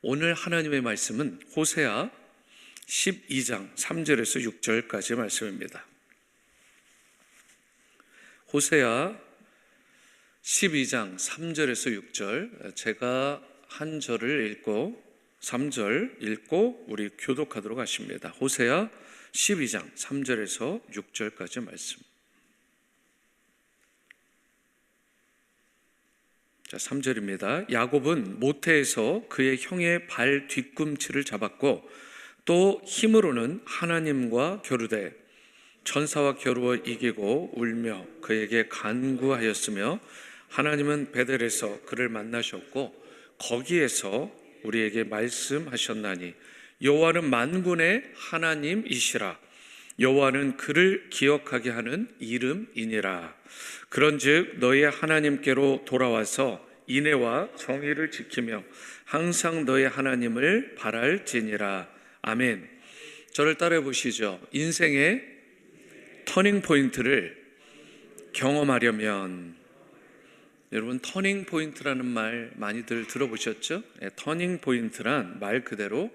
오늘 하나님의 말씀은 호세아 12장 3절에서 6절까지 말씀입니다. 호세아 12장 3절에서 6절 제가 한 절을 읽고 3절 읽고 우리 교독하도록 하십니다. 호세아 12장 3절에서 6절까지 말씀. 자, 3절입니다. 야곱은 모태에서 그의 형의 발 뒤꿈치를 잡았고 또 힘으로는 하나님과 겨루되 천사와 겨루어 이기고 울며 그에게 간구하였으며 하나님은 베델에서 그를 만나셨고 거기에서 우리에게 말씀하셨나니 여호와는 만군의 하나님이시라 여호와는 그를 기억하게 하는 이름이니라 그런즉 너희 하나님께로 돌아와서 인애와 정의를 지키며 항상 너희 하나님을 바랄지니라 아멘 저를 따라해 보시죠 인생의 터닝 포인트를 경험하려면 여러분 터닝 포인트라는 말 많이들 들어보셨죠? 네, 터닝 포인트란 말 그대로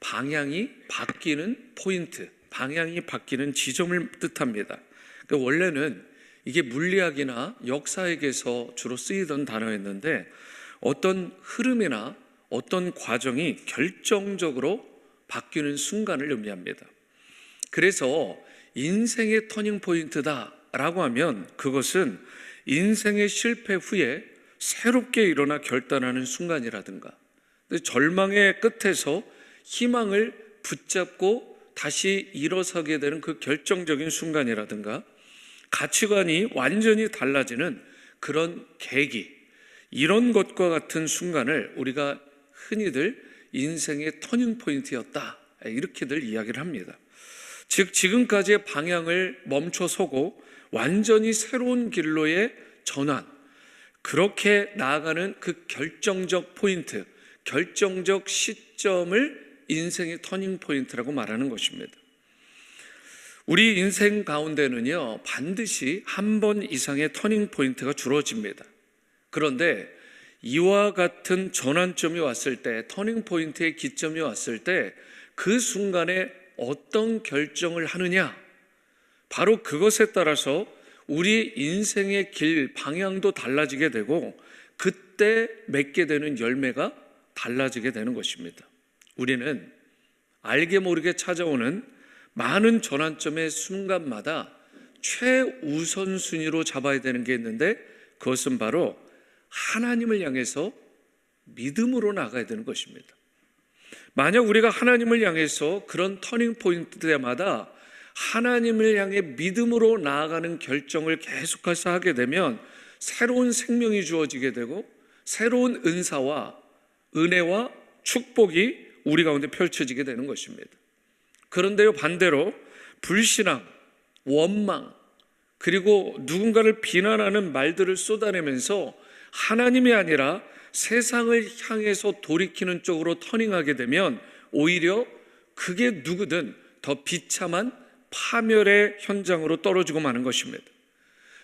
방향이 바뀌는 포인트, 방향이 바뀌는 지점을 뜻합니다. 그러니까 원래는 이게 물리학이나 역사에게서 주로 쓰이던 단어였는데 어떤 흐름이나 어떤 과정이 결정적으로 바뀌는 순간을 의미합니다. 그래서 인생의 터닝 포인트다라고 하면 그것은 인생의 실패 후에 새롭게 일어나 결단하는 순간이라든가 절망의 끝에서 희망을 붙잡고 다시 일어서게 되는 그 결정적인 순간이라든가 가치관이 완전히 달라지는 그런 계기 이런 것과 같은 순간을 우리가 흔히들 인생의 터닝 포인트였다 이렇게들 이야기를 합니다. 즉 지금까지의 방향을 멈춰서고 완전히 새로운 길로의 전환 그렇게 나아가는 그 결정적 포인트, 결정적 시점을 인생의 터닝 포인트라고 말하는 것입니다. 우리 인생 가운데는요, 반드시 한 번 이상의 터닝 포인트가 주어집니다. 그런데 이와 같은 전환점이 왔을 때, 터닝 포인트의 기점이 왔을 때, 그 순간에 어떤 결정을 하느냐, 바로 그것에 따라서 우리 인생의 길, 방향도 달라지게 되고, 그때 맺게 되는 열매가 달라지게 되는 것입니다. 우리는 알게 모르게 찾아오는 많은 전환점의 순간마다 최우선순위로 잡아야 되는 게 있는데 그것은 바로 하나님을 향해서 믿음으로 나가야 되는 것입니다. 만약 우리가 하나님을 향해서 그런 터닝 포인트 때마다 하나님을 향해 믿음으로 나아가는 결정을 계속해서 하게 되면 새로운 생명이 주어지게 되고 새로운 은사와 은혜와 축복이 우리 가운데 펼쳐지게 되는 것입니다. 그런데요, 반대로 불신앙, 원망, 그리고 누군가를 비난하는 말들을 쏟아내면서 하나님이 아니라 세상을 향해서 돌이키는 쪽으로 터닝하게 되면 오히려 그게 누구든 더 비참한 파멸의 현장으로 떨어지고 마는 것입니다.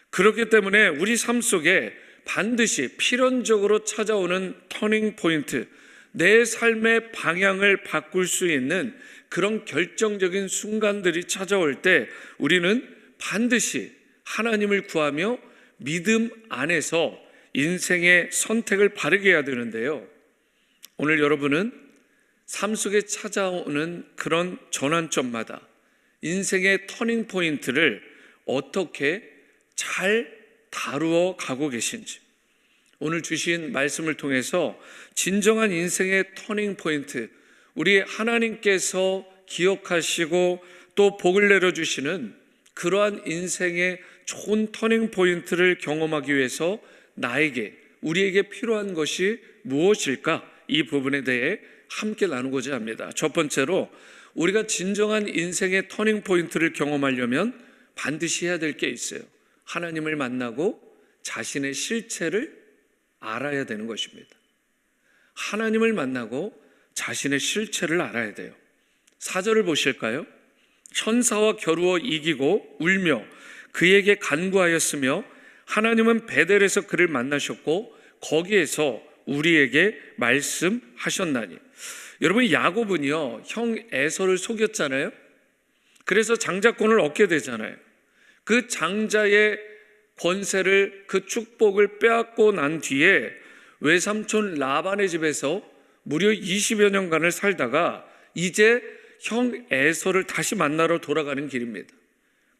그렇기 때문에 우리 삶 속에 반드시 필연적으로 찾아오는 터닝 포인트, 내 삶의 방향을 바꿀 수 있는 그런 결정적인 순간들이 찾아올 때 우리는 반드시 하나님을 구하며 믿음 안에서 인생의 선택을 바르게 해야 되는데요. 오늘 여러분은 삶 속에 찾아오는 그런 전환점마다 인생의 터닝 포인트를 어떻게 잘 다루어 가고 계신지 오늘 주신 말씀을 통해서 진정한 인생의 터닝 포인트 우리 하나님께서 기억하시고 또 복을 내려 주시는 그러한 인생의 좋은 터닝 포인트를 경험하기 위해서 나에게, 우리에게 필요한 것이 무엇일까? 이 부분에 대해 함께 나누고자 합니다. 첫 번째로 우리가 진정한 인생의 터닝 포인트를 경험하려면 반드시 해야 될 게 있어요. 하나님을 만나고 자신의 실체를 알아야 되는 것입니다. 하나님을 만나고 자신의 실체를 알아야 돼요. 사절을 보실까요? 천사와 겨루어 이기고 울며 그에게 간구하였으며 하나님은 베델에서 그를 만나셨고 거기에서 우리에게 말씀하셨나니. 여러분 야곱은요 형 에서를 속였잖아요. 그래서 장자권을 얻게 되잖아요. 그 장자의 권세를 그 축복을 빼앗고 난 뒤에 외삼촌 라반의 집에서 무려 20여 년간을 살다가 이제 형 에서를 다시 만나러 돌아가는 길입니다.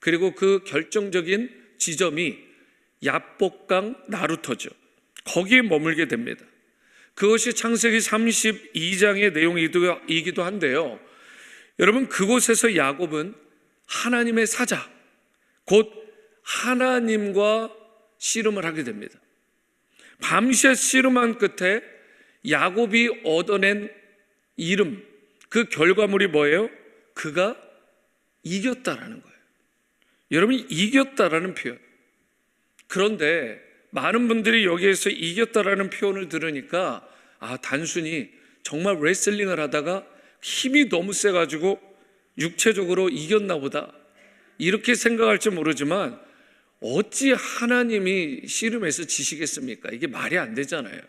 그리고 그 결정적인 지점이 야복강 나루터죠. 거기에 머물게 됩니다. 그것이 창세기 32장의 내용이기도 한데요. 여러분 그곳에서 야곱은 하나님의 사자, 곧 하나님과 씨름을 하게 됩니다. 밤새 씨름한 끝에 야곱이 얻어낸 이름, 그 결과물이 뭐예요? 그가 이겼다라는 거예요. 여러분 이겼다라는 표현. 그런데 많은 분들이 여기에서 이겼다라는 표현을 들으니까 아 단순히 정말 레슬링을 하다가 힘이 너무 세가지고 육체적으로 이겼나 보다 이렇게 생각할지 모르지만 어찌 하나님이 씨름해서 지시겠습니까? 이게 말이 안 되잖아요.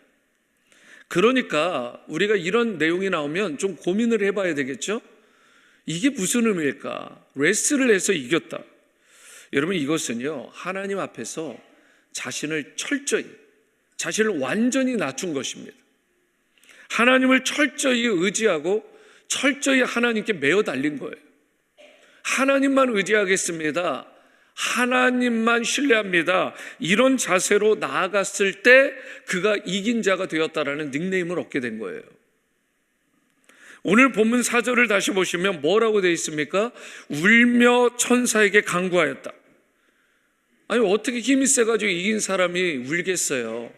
그러니까 우리가 이런 내용이 나오면 좀 고민을 해봐야 되겠죠? 이게 무슨 의미일까? 레스를 해서 이겼다. 여러분 이것은요 하나님 앞에서 자신을 철저히 자신을 완전히 낮춘 것입니다. 하나님을 철저히 의지하고 철저히 하나님께 매어 달린 거예요. 하나님만 의지하겠습니다. 하나님만 신뢰합니다. 이런 자세로 나아갔을 때 그가 이긴 자가 되었다라는 닉네임을 얻게 된 거예요. 오늘 본문 4절을 다시 보시면 뭐라고 되어 있습니까? 울며 천사에게 강구하였다. 아니 어떻게 힘이 세가지고 이긴 사람이 울겠어요?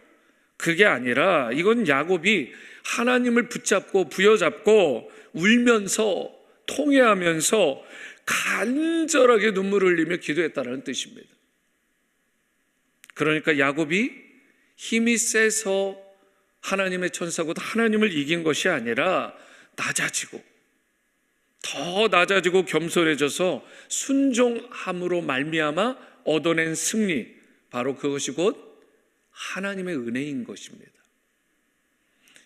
그게 아니라 이건 야곱이 하나님을 붙잡고 부여잡고 울면서 통회하면서 간절하게 눈물을 흘리며 기도했다는 뜻입니다. 그러니까 야곱이 힘이 세서 하나님의 천사고 하나님을 이긴 것이 아니라 낮아지고 더 낮아지고 겸손해져서 순종함으로 말미암아 얻어낸 승리 바로 그것이 곧 하나님의 은혜인 것입니다.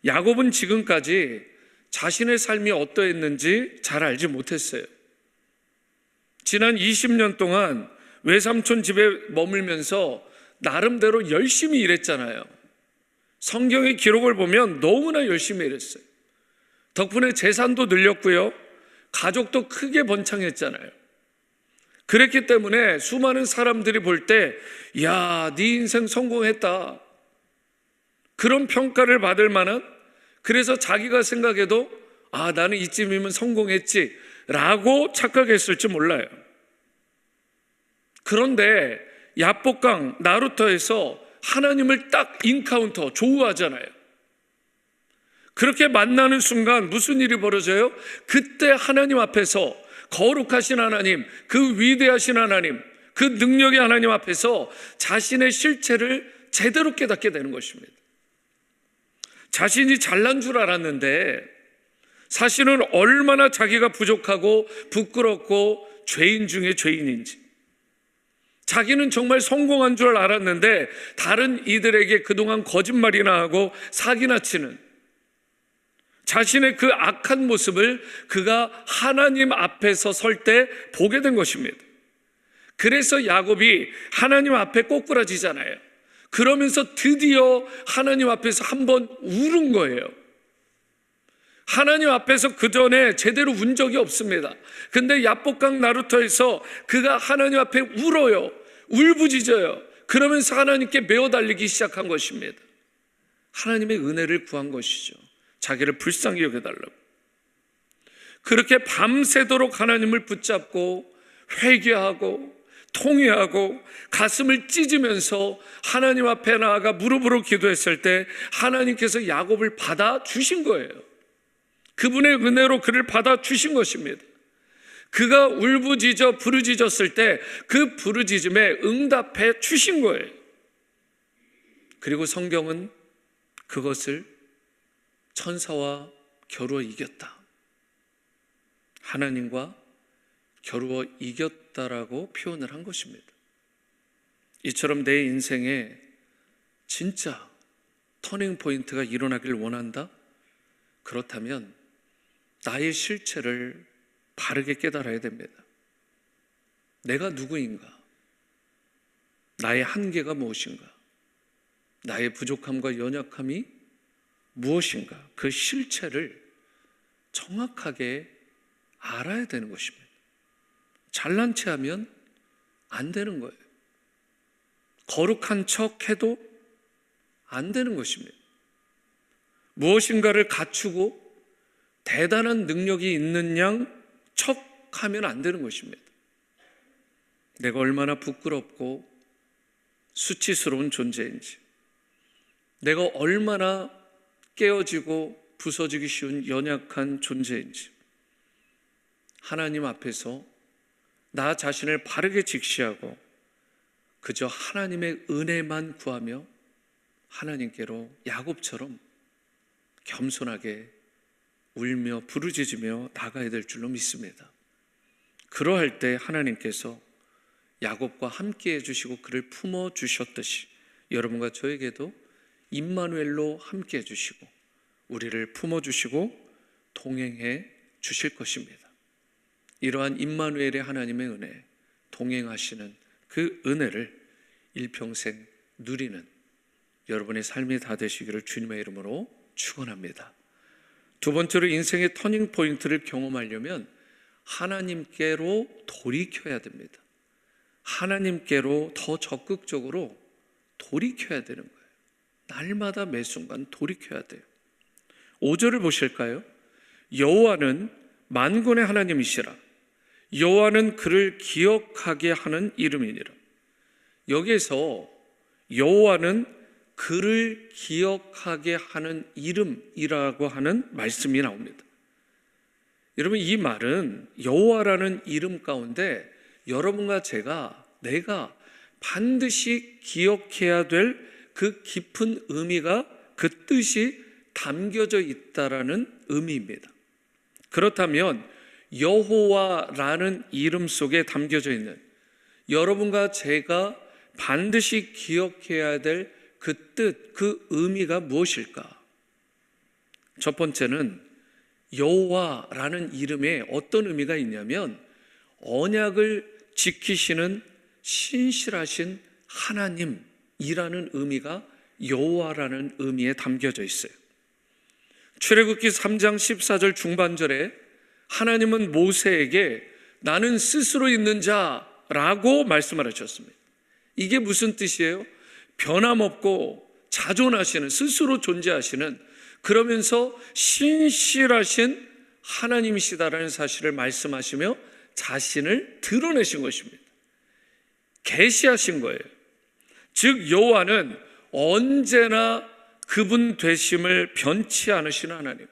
야곱은 지금까지 자신의 삶이 어떠했는지 잘 알지 못했어요. 지난 20년 동안 외삼촌 집에 머물면서 나름대로 열심히 일했잖아요. 성경의 기록을 보면 너무나 열심히 일했어요. 덕분에 재산도 늘렸고요. 가족도 크게 번창했잖아요. 그랬기 때문에 수많은 사람들이 볼 때, 야, 네 인생 성공했다. 그런 평가를 받을 만한, 그래서 자기가 생각해도, 아, 나는 이쯤이면 성공했지. 라고 착각했을지 몰라요. 그런데 야복강 나루터에서 하나님을 딱 인카운터 조우하잖아요. 그렇게 만나는 순간 무슨 일이 벌어져요? 그때 하나님 앞에서 거룩하신 하나님, 그 위대하신 하나님, 그 능력의 하나님 앞에서 자신의 실체를 제대로 깨닫게 되는 것입니다. 자신이 잘난 줄 알았는데 사실은 얼마나 자기가 부족하고 부끄럽고 죄인 중에 죄인인지 자기는 정말 성공한 줄 알았는데 다른 이들에게 그동안 거짓말이나 하고 사기나 치는 자신의 그 악한 모습을 그가 하나님 앞에서 설 때 보게 된 것입니다. 그래서 야곱이 하나님 앞에 꼬꾸라지잖아요. 그러면서 드디어 하나님 앞에서 한번 울은 거예요. 하나님 앞에서 그 전에 제대로 운 적이 없습니다. 근데 야복강 나루터에서 그가 하나님 앞에 울어요. 울부짖어요. 그러면서 하나님께 메어 달리기 시작한 것입니다. 하나님의 은혜를 구한 것이죠. 자기를 불쌍히 여겨달라고. 그렇게 밤새도록 하나님을 붙잡고 회개하고 통회하고 가슴을 찢으면서 하나님 앞에 나아가 무릎으로 기도했을 때 하나님께서 야곱을 받아 주신 거예요. 그분의 은혜로 그를 받아 주신 것입니다. 그가 울부짖어 부르짖었을 때 그 부르짖음에 응답해 주신 거예요. 그리고 성경은 그것을 천사와 겨루어 이겼다. 하나님과 겨루어 이겼다라고 표현을 한 것입니다. 이처럼 내 인생에 진짜 터닝 포인트가 일어나길 원한다? 그렇다면 나의 실체를 바르게 깨달아야 됩니다. 내가 누구인가? 나의 한계가 무엇인가? 나의 부족함과 연약함이 무엇인가? 그 실체를 정확하게 알아야 되는 것입니다. 잘난 체 하면 안 되는 거예요. 거룩한 척 해도 안 되는 것입니다. 무엇인가를 갖추고 대단한 능력이 있는 양 척 하면 안 되는 것입니다. 내가 얼마나 부끄럽고 수치스러운 존재인지, 내가 얼마나 깨어지고 부서지기 쉬운 연약한 존재인지, 하나님 앞에서 나 자신을 바르게 직시하고 그저 하나님의 은혜만 구하며 하나님께로 야곱처럼 겸손하게 울며 부르짖으며 나가야 될 줄로 믿습니다. 그러할 때 하나님께서 야곱과 함께 해주시고 그를 품어 주셨듯이 여러분과 저에게도 임마누엘로 함께 해주시고 우리를 품어 주시고 동행해 주실 것입니다. 이러한 임마누엘의 하나님의 은혜, 동행하시는 그 은혜를 일평생 누리는 여러분의 삶이 다 되시기를 주님의 이름으로 축원합니다. 두 번째로 인생의 터닝 포인트를 경험하려면 하나님께로 돌이켜야 됩니다. 하나님께로 더 적극적으로 돌이켜야 되는 거예요. 날마다 매 순간 돌이켜야 돼요. 5절을 보실까요? 여호와는 만군의 하나님이시라. 여호와는 그를 기억하게 하는 이름이니라. 여기에서 여호와는 그를 기억하게 하는 이름이라고 하는 말씀이 나옵니다. 여러분 이 말은 여호와라는 이름 가운데 여러분과 제가 내가 반드시 기억해야 될 그 깊은 의미가 그 뜻이 담겨져 있다라는 의미입니다. 그렇다면 여호와라는 이름 속에 담겨져 있는 여러분과 제가 반드시 기억해야 될 그 뜻, 그 의미가 무엇일까? 첫 번째는 여호와라는 이름에 어떤 의미가 있냐면 언약을 지키시는 신실하신 하나님이라는 의미가 여호와라는 의미에 담겨져 있어요. 출애굽기 3장 14절 중반절에 하나님은 모세에게 나는 스스로 있는 자라고 말씀을 하셨습니다. 이게 무슨 뜻이에요? 변함없고 자존하시는 스스로 존재하시는 그러면서 신실하신 하나님이시다라는 사실을 말씀하시며 자신을 드러내신 것입니다. 계시하신 거예요. 즉 여호와는 언제나 그분 되심을 변치 않으시는 하나님.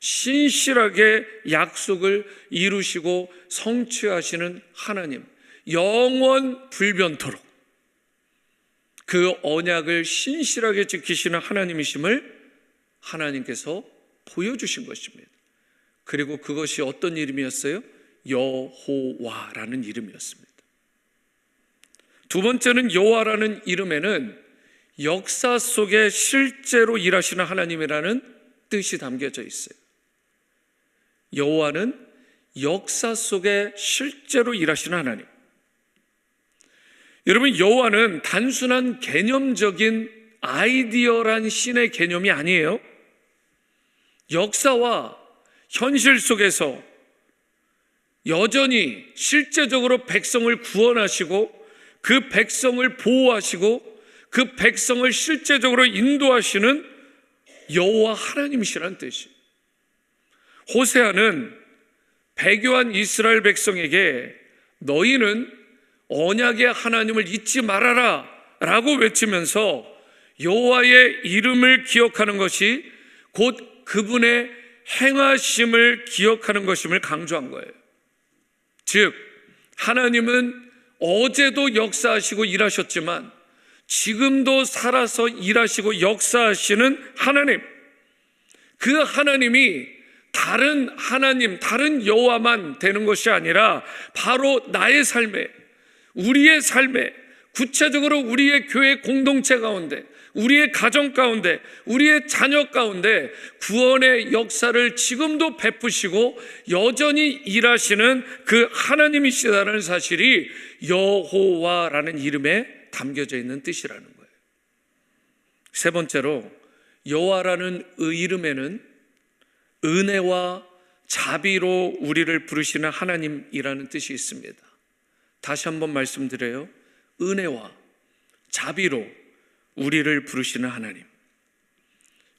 신실하게 약속을 이루시고 성취하시는 하나님. 영원 불변토록 그 언약을 신실하게 지키시는 하나님이심을 하나님께서 보여주신 것입니다. 그리고 그것이 어떤 이름이었어요? 여호와라는 이름이었습니다. 두 번째는 여호와라는 이름에는 역사 속에 실제로 일하시는 하나님이라는 뜻이 담겨져 있어요. 여호와는 역사 속에 실제로 일하시는 하나님. 여러분 여호와는 단순한 개념적인 아이디어란 신의 개념이 아니에요. 역사와 현실 속에서 여전히 실제적으로 백성을 구원하시고 그 백성을 보호하시고 그 백성을 실제적으로 인도하시는 여호와 하나님이시라는 뜻이. 호세아는 배교한 이스라엘 백성에게 너희는 언약의 하나님을 잊지 말아라 라고 외치면서 여호와의 이름을 기억하는 것이 곧 그분의 행하심을 기억하는 것임을 강조한 거예요. 즉 하나님은 어제도 역사하시고 일하셨지만 지금도 살아서 일하시고 역사하시는 하나님. 그 하나님이 다른 하나님, 다른 여호와만 되는 것이 아니라 바로 나의 삶에 우리의 삶에 구체적으로 우리의 교회 공동체 가운데 우리의 가정 가운데, 우리의 자녀 가운데 구원의 역사를 지금도 베푸시고 여전히 일하시는 그 하나님이시다는 사실이 여호와라는 이름에 담겨져 있는 뜻이라는 거예요. 세 번째로 여호와라는 이름에는 은혜와 자비로 우리를 부르시는 하나님이라는 뜻이 있습니다. 다시 한번 말씀드려요. 은혜와 자비로 우리를 부르시는 하나님.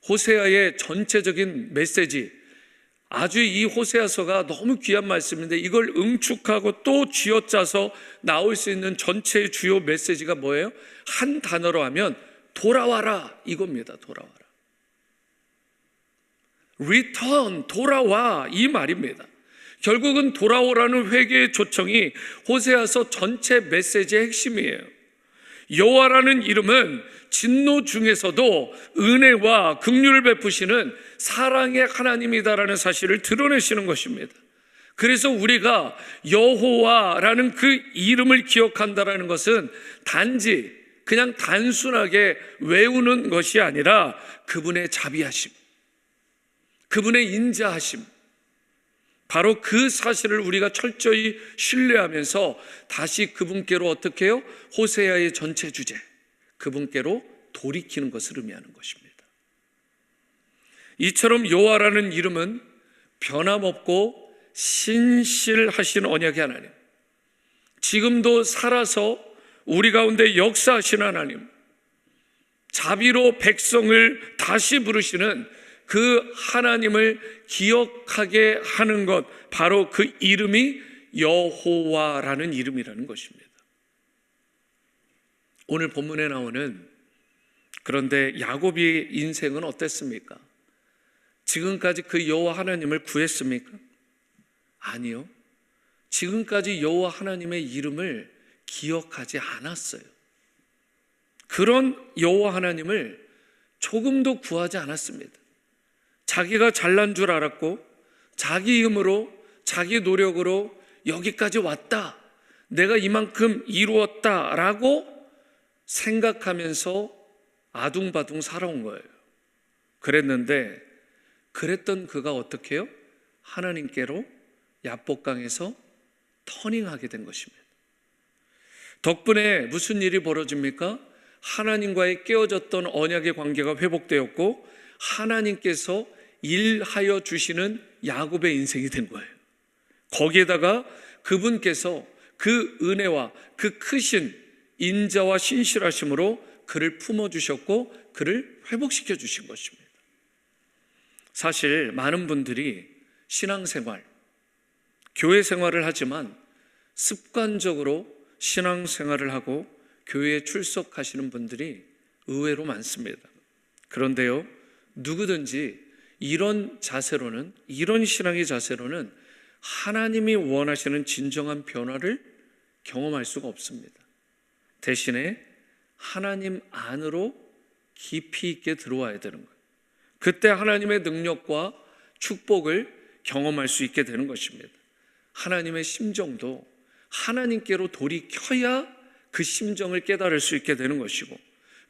호세아의 전체적인 메시지, 아주 이 호세아서가 너무 귀한 말씀인데 이걸 응축하고 또 쥐어짜서 나올 수 있는 전체의 주요 메시지가 뭐예요? 한 단어로 하면 돌아와라 이겁니다. 돌아와라. return 돌아와 이 말입니다. 결국은 돌아오라는 회개의 초청이 호세아서 전체 메시지의 핵심이에요. 여호와라는 이름은 진노 중에서도 은혜와 긍휼을 베푸시는 사랑의 하나님이다라는 사실을 드러내시는 것입니다. 그래서 우리가 여호와라는 그 이름을 기억한다라는 것은 단지 그냥 단순하게 외우는 것이 아니라 그분의 자비하심, 그분의 인자하심, 바로 그 사실을 우리가 철저히 신뢰하면서 다시 그분께로 어떻게 해요? 호세아의 전체 주제, 그분께로 돌이키는 것을 의미하는 것입니다. 이처럼 여호와라는 이름은 변함없고 신실하신 언약의 하나님, 지금도 살아서 우리 가운데 역사하신 하나님, 자비로 백성을 다시 부르시는 그 하나님을 기억하게 하는 것, 바로 그 이름이 여호와라는 이름이라는 것입니다. 오늘 본문에 나오는 그런데 야곱의 인생은 어땠습니까? 지금까지 그 여호와 하나님을 구했습니까? 아니요. 지금까지 여호와 하나님의 이름을 기억하지 않았어요. 그런 여호와 하나님을 조금도 구하지 않았습니다. 자기가 잘난 줄 알았고 자기 힘으로 자기 노력으로 여기까지 왔다. 내가 이만큼 이루었다라고 생각하면서 아둥바둥 살아온 거예요. 그랬는데 그랬던 그가 어떻게 해요? 하나님께로 야복강에서 터닝하게 된 것입니다. 덕분에 무슨 일이 벌어집니까? 하나님과의 깨어졌던 언약의 관계가 회복되었고 하나님께서 일하여 주시는 야곱의 인생이 된 거예요. 거기에다가 그분께서 그 은혜와 그 크신 인자와 신실하심으로 그를 품어 주셨고 그를 회복시켜 주신 것입니다. 사실 많은 분들이 신앙생활, 교회 생활을 하지만 습관적으로 신앙생활을 하고 교회에 출석하시는 분들이 의외로 많습니다. 그런데요, 누구든지 이런 자세로는, 이런 신앙의 자세로는 하나님이 원하시는 진정한 변화를 경험할 수가 없습니다. 대신에 하나님 안으로 깊이 있게 들어와야 되는 거예요. 그때 하나님의 능력과 축복을 경험할 수 있게 되는 것입니다. 하나님의 심정도 하나님께로 돌이켜야 그 심정을 깨달을 수 있게 되는 것이고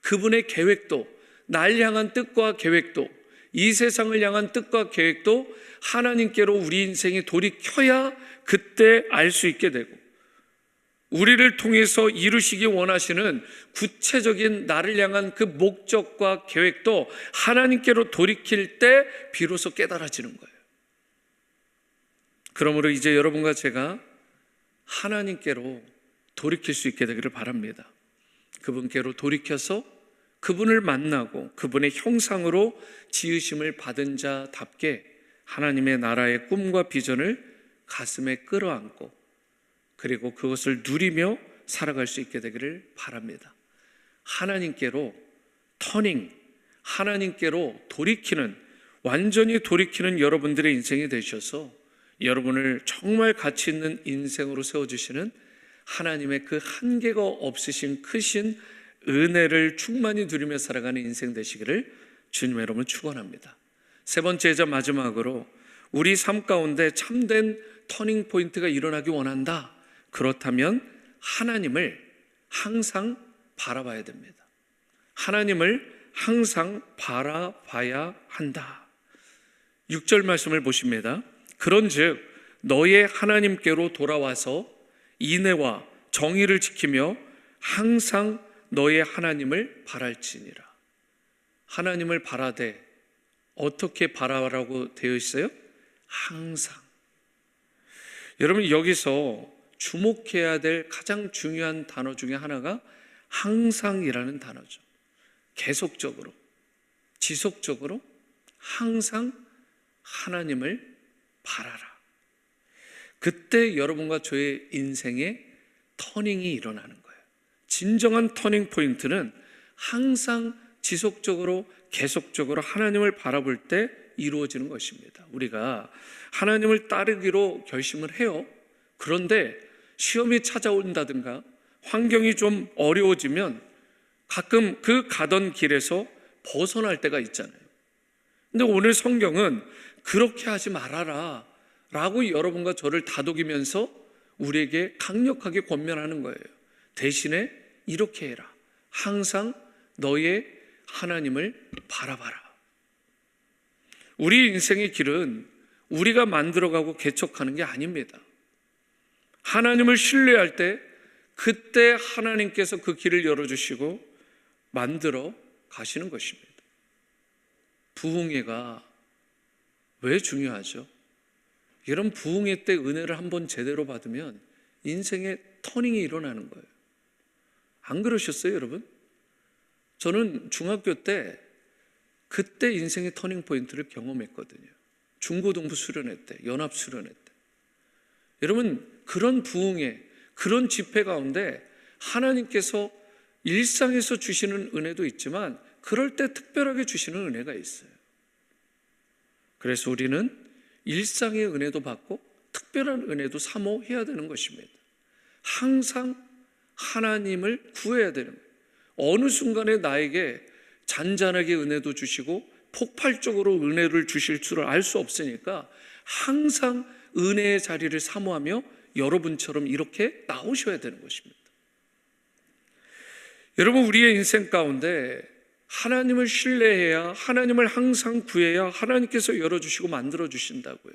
그분의 계획도 날 향한 뜻과 계획도 이 세상을 향한 뜻과 계획도 하나님께로 우리 인생이 돌이켜야 그때 알 수 있게 되고 우리를 통해서 이루시기 원하시는 구체적인 나를 향한 그 목적과 계획도 하나님께로 돌이킬 때 비로소 깨달아지는 거예요. 그러므로 이제 여러분과 제가 하나님께로 돌이킬 수 있게 되기를 바랍니다. 그분께로 돌이켜서 그분을 만나고 그분의 형상으로 지으심을 받은 자답게 하나님의 나라의 꿈과 비전을 가슴에 끌어안고 그리고 그것을 누리며 살아갈 수 있게 되기를 바랍니다. 하나님께로 터닝, 하나님께로 돌이키는, 완전히 돌이키는 여러분들의 인생이 되셔서 여러분을 정말 가치 있는 인생으로 세워주시는 하나님의 그 한계가 없으신 크신 은혜를 충만히 누리며 살아가는 인생 되시기를 주님 여러분 축원합니다. 세 번째자 마지막으로 우리 삶 가운데 참된 터닝 포인트가 일어나기 원한다. 그렇다면 하나님을 항상 바라봐야 됩니다. 하나님을 항상 바라봐야 한다. 6절 말씀을 보십니다. 그런즉 너의 하나님께로 돌아와서 인애와 정의를 지키며 항상 너의 하나님을 바랄지니라. 하나님을 바라되 어떻게 바라라고 되어 있어요? 항상. 여러분 여기서 주목해야 될 가장 중요한 단어 중에 하나가 항상이라는 단어죠. 계속적으로, 지속적으로 항상 하나님을 바라라. 그때 여러분과 저의 인생에 터닝이 일어나는. 진정한 터닝 포인트는 항상 지속적으로 계속적으로 하나님을 바라볼 때 이루어지는 것입니다. 우리가 하나님을 따르기로 결심을 해요. 그런데 시험이 찾아온다든가 환경이 좀 어려워지면 가끔 그 가던 길에서 벗어날 때가 있잖아요. 근데 오늘 성경은 그렇게 하지 말아라 라고 여러분과 저를 다독이면서 우리에게 강력하게 권면하는 거예요. 대신에 이렇게 해라. 항상 너의 하나님을 바라봐라. 우리 인생의 길은 우리가 만들어가고 개척하는 게 아닙니다. 하나님을 신뢰할 때 그때 하나님께서 그 길을 열어주시고 만들어 가시는 것입니다. 부흥회가 왜 중요하죠? 이런 부흥회 때 은혜를 한번 제대로 받으면 인생의 터닝이 일어나는 거예요. 안 그러셨어요, 여러분? 저는 중학교 때 그때 인생의 터닝 포인트를 경험했거든요. 중고등부 수련회 때, 연합 수련회 때. 여러분, 그런 부흥회, 그런 집회 가운데 하나님께서 일상에서 주시는 은혜도 있지만 그럴 때 특별하게 주시는 은혜가 있어요. 그래서 우리는 일상의 은혜도 받고 특별한 은혜도 사모해야 되는 것입니다. 항상 하나님을 구해야 되는. 어느 순간에 나에게 잔잔하게 은혜도 주시고 폭발적으로 은혜를 주실 줄을 알 수 없으니까 항상 은혜의 자리를 사모하며 여러분처럼 이렇게 나오셔야 되는 것입니다. 여러분, 우리의 인생 가운데 하나님을 신뢰해야, 하나님을 항상 구해야 하나님께서 열어주시고 만들어주신다고요.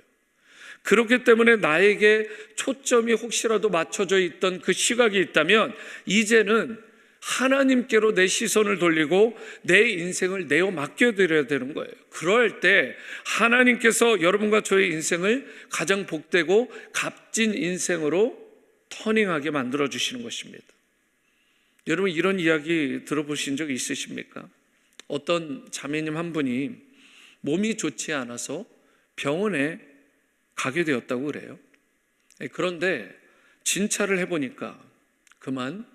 그렇기 때문에 나에게 초점이 혹시라도 맞춰져 있던 그 시각이 있다면, 이제는 하나님께로 내 시선을 돌리고 내 인생을 내어 맡겨드려야 되는 거예요. 그럴 때 하나님께서 여러분과 저의 인생을 가장 복되고 값진 인생으로 터닝하게 만들어 주시는 것입니다. 여러분 이런 이야기 들어보신 적 있으십니까? 어떤 자매님 한 분이 몸이 좋지 않아서 병원에 가게 되었다고 그래요. 그런데 진찰을 해보니까 그만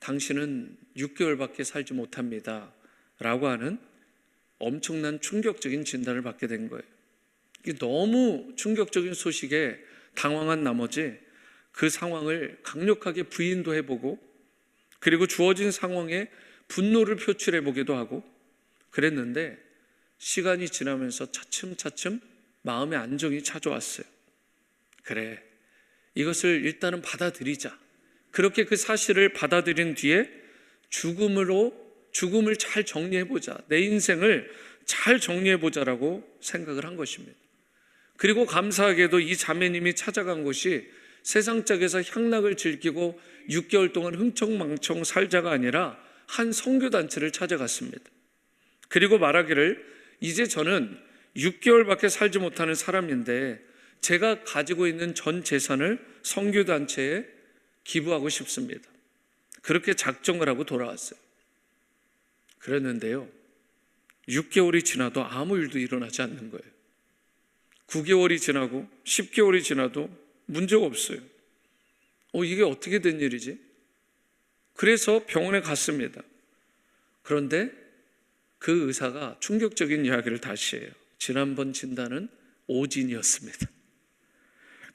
당신은 6개월밖에 살지 못합니다. 라고 하는 엄청난 충격적인 진단을 받게 된 거예요. 너무 충격적인 소식에 당황한 나머지 그 상황을 강력하게 부인도 해보고 그리고 주어진 상황에 분노를 표출해 보기도 하고 그랬는데 시간이 지나면서 차츰차츰 마음의 안정이 찾아왔어요. 그래. 이것을 일단은 받아들이자. 그렇게 그 사실을 받아들인 뒤에 죽음으로 죽음을 잘 정리해 보자. 내 인생을 잘 정리해 보자라고 생각을 한 것입니다. 그리고 감사하게도 이 자매님이 찾아간 곳이 세상짝에서 향락을 즐기고 6개월 동안 흥청망청 살자가 아니라 한 선교 단체를 찾아갔습니다. 그리고 말하기를 이제 저는 6개월밖에 살지 못하는 사람인데 제가 가지고 있는 전 재산을 선교 단체에 기부하고 싶습니다. 그렇게 작정을 하고 돌아왔어요. 그랬는데요. 6개월이 지나도 아무 일도 일어나지 않는 거예요. 9개월이 지나고 10개월이 지나도 문제가 없어요. 어, 이게 어떻게 된 일이지? 그래서 병원에 갔습니다. 그런데 그 의사가 충격적인 이야기를 다시 해요. 지난번 진단은 오진이었습니다.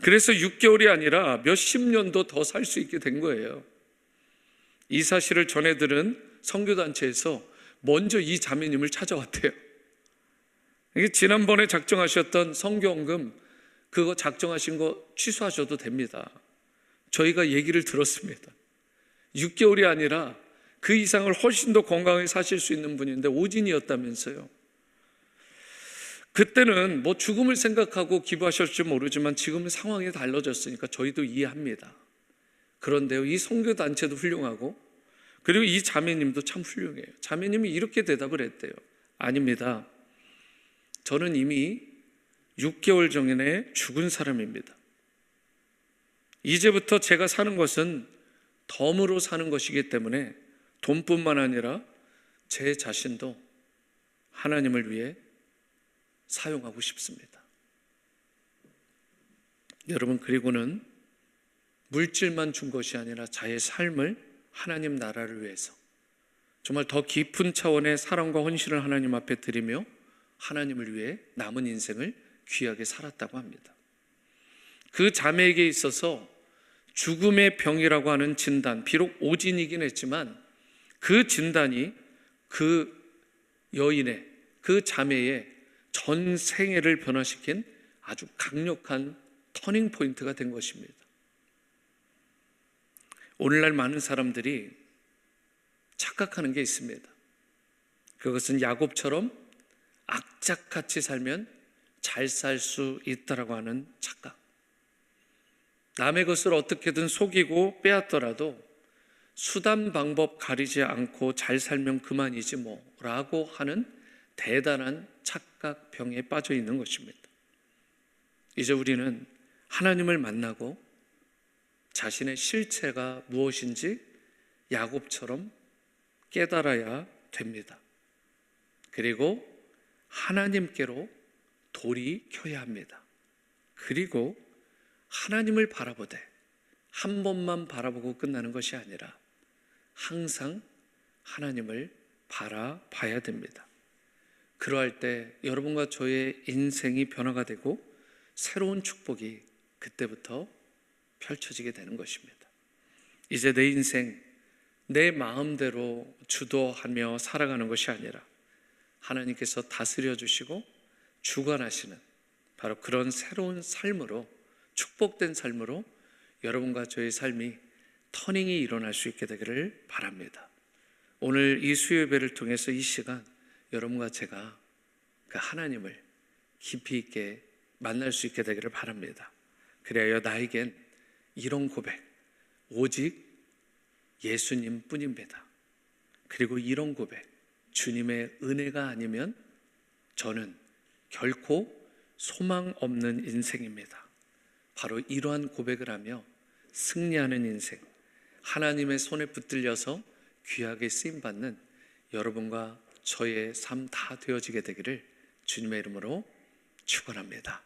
그래서 6개월이 아니라 몇십 년도 더 살 수 있게 된 거예요. 이 사실을 전해 들은 선교단체에서 먼저 이 자매님을 찾아왔대요. 이게 지난번에 작정하셨던 성교원금 그거 작정하신 거 취소하셔도 됩니다. 저희가 얘기를 들었습니다. 6개월이 아니라 그 이상을 훨씬 더 건강하게 사실 수 있는 분인데 오진이었다면서요. 그때는 뭐 죽음을 생각하고 기부하셨을지 모르지만 지금은 상황이 달라졌으니까 저희도 이해합니다. 그런데요, 이 선교 단체도 훌륭하고 그리고 이 자매님도 참 훌륭해요. 자매님이 이렇게 대답을 했대요. 아닙니다. 저는 이미 6개월 전에 죽은 사람입니다. 이제부터 제가 사는 것은 덤으로 사는 것이기 때문에 돈뿐만 아니라 제 자신도 하나님을 위해 사용하고 싶습니다. 여러분, 그리고는 물질만 준 것이 아니라 자의 삶을 하나님 나라를 위해서 정말 더 깊은 차원의 사랑과 헌신을 하나님 앞에 드리며 하나님을 위해 남은 인생을 귀하게 살았다고 합니다. 그 자매에게 있어서 죽음의 병이라고 하는 진단, 비록 오진이긴 했지만 그 진단이 그 여인의, 그 자매의 전 생애를 변화시킨 아주 강력한 터닝 포인트가 된 것입니다. 오늘날 많은 사람들이 착각하는 게 있습니다. 그것은 야곱처럼 악착같이 살면 잘 살 수 있다라고 하는 착각. 남의 것을 어떻게든 속이고 빼앗더라도 수단 방법 가리지 않고 잘 살면 그만이지 뭐라고 하는 대단한 착각 병에 빠져 있는 것입니다. 이제 우리는 하나님을 만나고 자신의 실체가 무엇인지 야곱처럼 깨달아야 됩니다. 그리고 하나님께로 돌이켜야 합니다. 그리고 하나님을 바라보되 한 번만 바라보고 끝나는 것이 아니라 항상 하나님을 바라봐야 됩니다. 그러할 때 여러분과 저의 인생이 변화가 되고 새로운 축복이 그때부터 펼쳐지게 되는 것입니다. 이제 내 인생 내 마음대로 주도하며 살아가는 것이 아니라 하나님께서 다스려 주시고 주관하시는 바로 그런 새로운 삶으로 축복된 삶으로 여러분과 저의 삶이 터닝이 일어날 수 있게 되기를 바랍니다. 오늘 이 수요예배를 통해서 이 시간 여러분과 제가 그 하나님을 깊이 있게 만날 수 있게 되기를 바랍니다. 그래야 나에겐 이런 고백 오직 예수님 뿐입니다. 그리고 이런 고백 주님의 은혜가 아니면 저는 결코 소망 없는 인생입니다. 바로 이러한 고백을 하며 승리하는 인생, 하나님의 손에 붙들려서 귀하게 쓰임 받는 여러분과 저의 삶 다 되어지게 되기를 주님의 이름으로 축원합니다.